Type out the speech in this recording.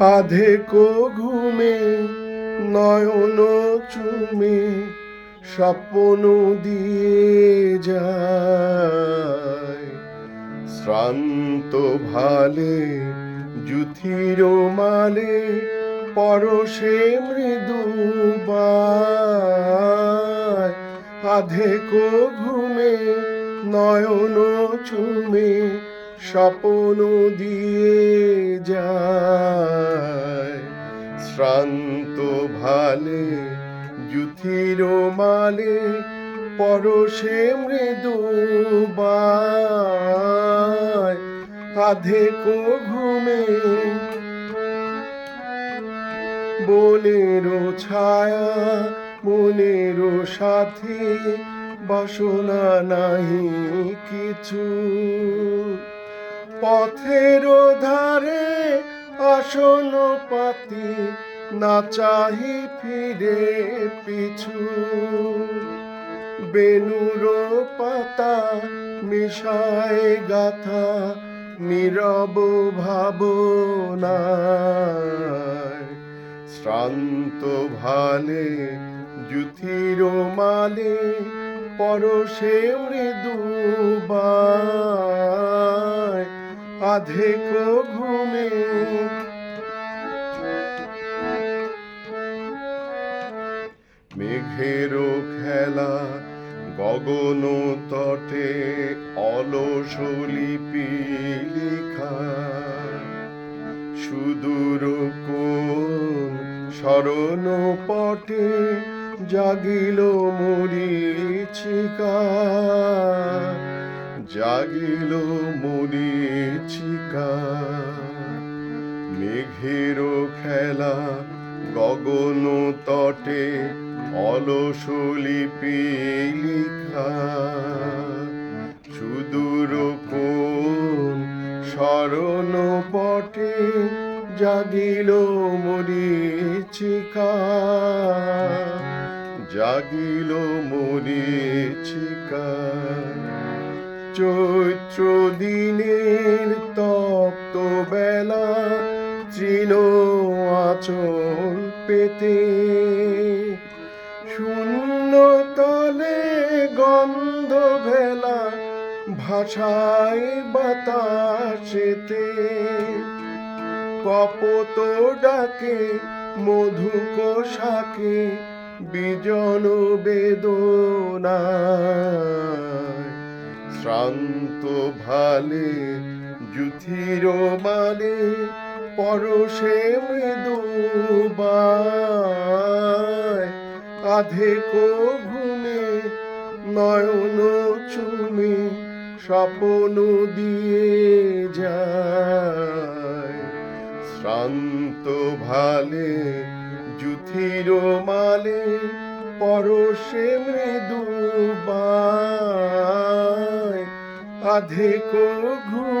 আধেকো ঘুমে নয়ন চুমে, স্বপ্ন দিয়ে যায়। শ্রান্ত ভালে জুথির মালে, পরশে মৃদু বায়। আধেকো ঘুমে নয়ন চুমে স্বপ্ন দিয়ে যায়। শ্রান্ত ভালে জুথির মালে, পরশে মৃদু বায়। আধেকো ঘুমে বনেরও ছায়া মনেরও সাথে বাসনা নাহি কিছু। পথের ধারে আসন পাতি না চাহি ফিরে পিছু। বেনুর পাতা মিশায় গাথা নীরব ভাবনায়। শ্রান্ত ভালে জুথির মালে পরশে মৃদু বায় আধেক ঘুমে মেঘেরও খেলা গগন তটে অলস লিপি লিখা। সুদূর কোন স্মরণ পটে জাগিল মরিচিকা জাগিল মনে চিকা মেঘেরও খেলা গগন তটে অলস লিপি লিখা। সুদূর কোন স্মরণ পটে জাগিল মরিচিকা জাগিল মরিচিকা চৈত্র দিনের তপ্ত বেলা তৃণ আচল পেতে। শূন্য তলে গন্ধ ভেলা ভাষায় বাতাসেতে। কপত ডাকে মধুক শাকে বিজন বেদনায় শ্রান্ত ভালে জুথির মালে, পরশে মৃদু বায়। আধেক ঘুমে নয়ন চুমে স্বপ্ন দিয়ে যায়। শ্রান্ত ভালে জুথির মালে, পরশে মৃদু আধেক ঘুমে।